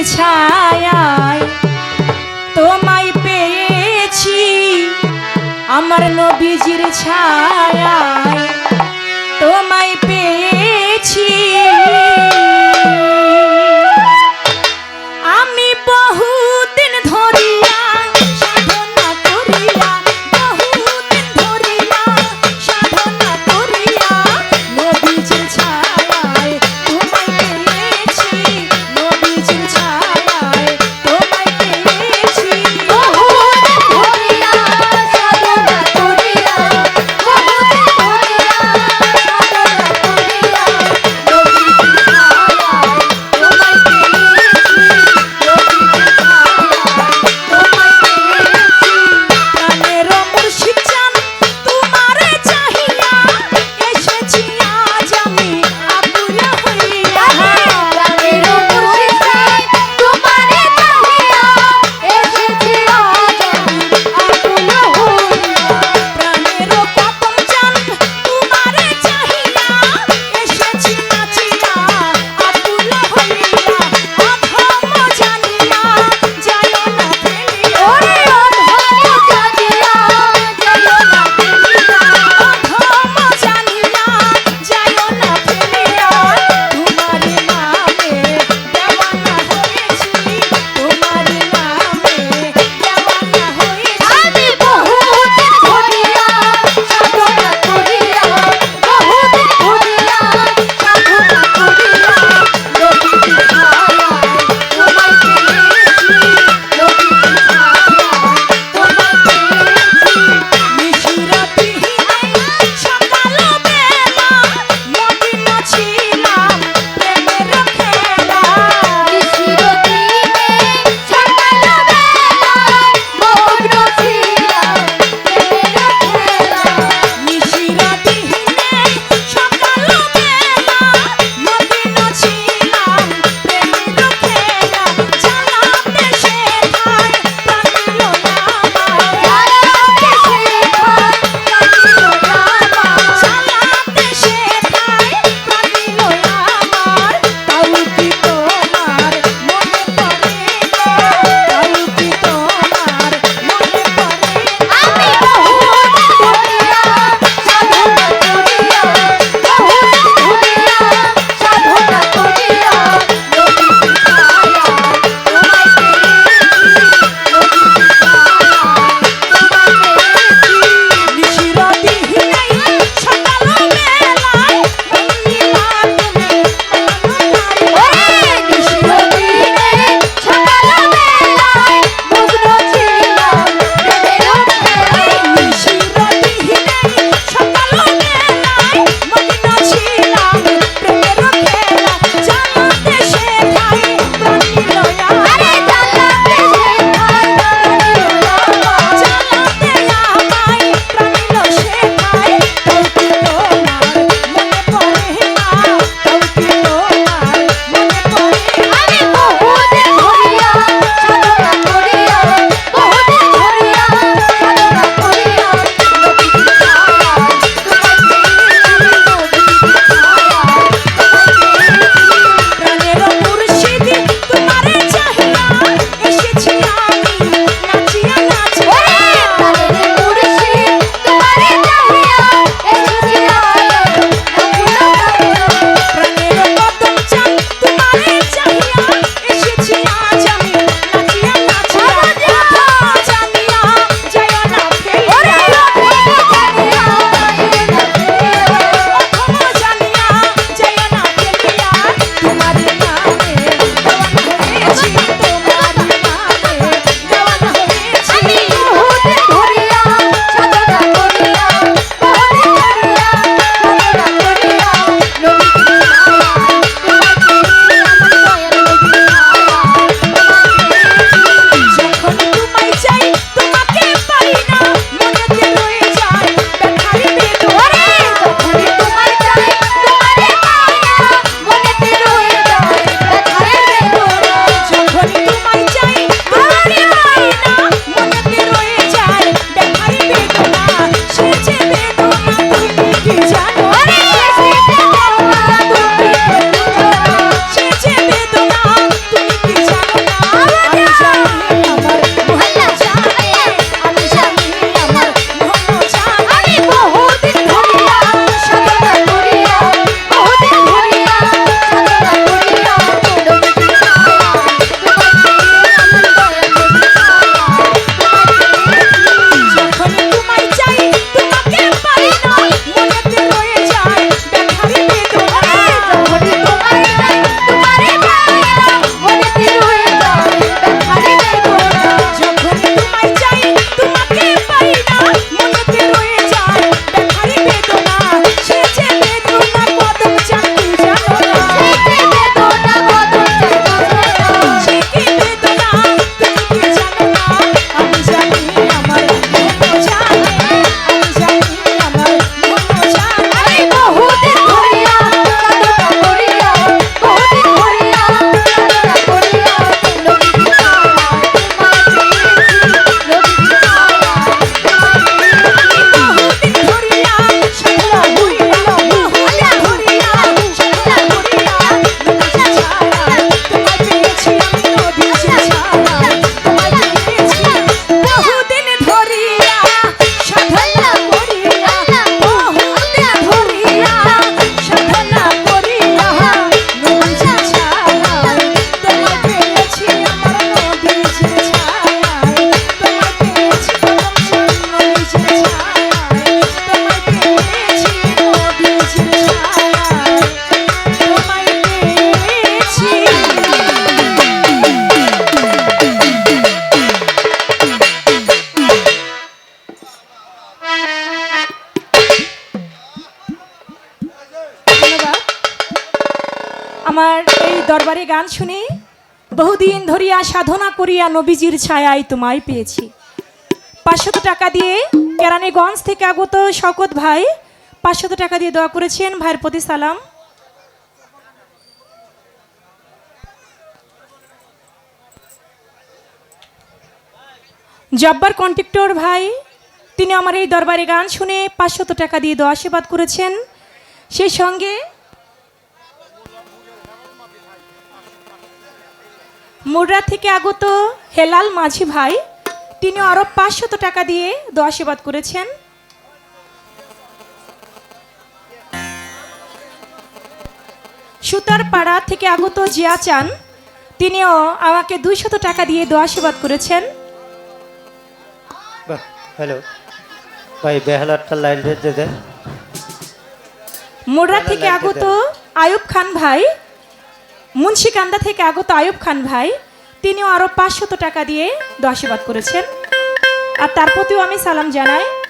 নবীজির দরবারে গান শুনে। বহুদিন ধরিয়া সাধনা করিয়া নবীজির ছায়ায় তোমায় পেয়েছি। পাঁচশত টাকা দিয়ে কেরানীগঞ্জ থেকে আগত শকত ভাই, পাঁচশত টাকা দিয়ে দোয়া করেছেন ভাইয়ের প্রতি সালাম। জব্বার কন্ট্রাক্টর ভাই, তিনি আমার এই দরবারে গান শুনে পাঁচশত টাকা দিয়ে দোয়া আশীর্বাদ করেছেন। সেই সঙ্গে মুর্রা থেকে আগত হেলাল মাঝি ভাই তিনি আরও পাঁচশত টাকা দিয়ে দোয়া আশীর্বাদ করেছেন। সুতার পাড়া থেকে আগত জিয়া চান তিনিও আমাকে দুইশত টাকা দিয়ে দোয়া আশীর্বাদ করেছেন। হ্যালো। ভাই বেহালারটা লাইন রেখে দে মোড়া থেকে আগত আয়ুব খান ভাই মুন্সিকান্দা থেকে আগত আয়ুব খান ভাই, তিনিও আরও পাঁচশত টাকা দিয়ে দশীবাদ করেছেন। আর তার প্রতিও আমি সালাম জানাই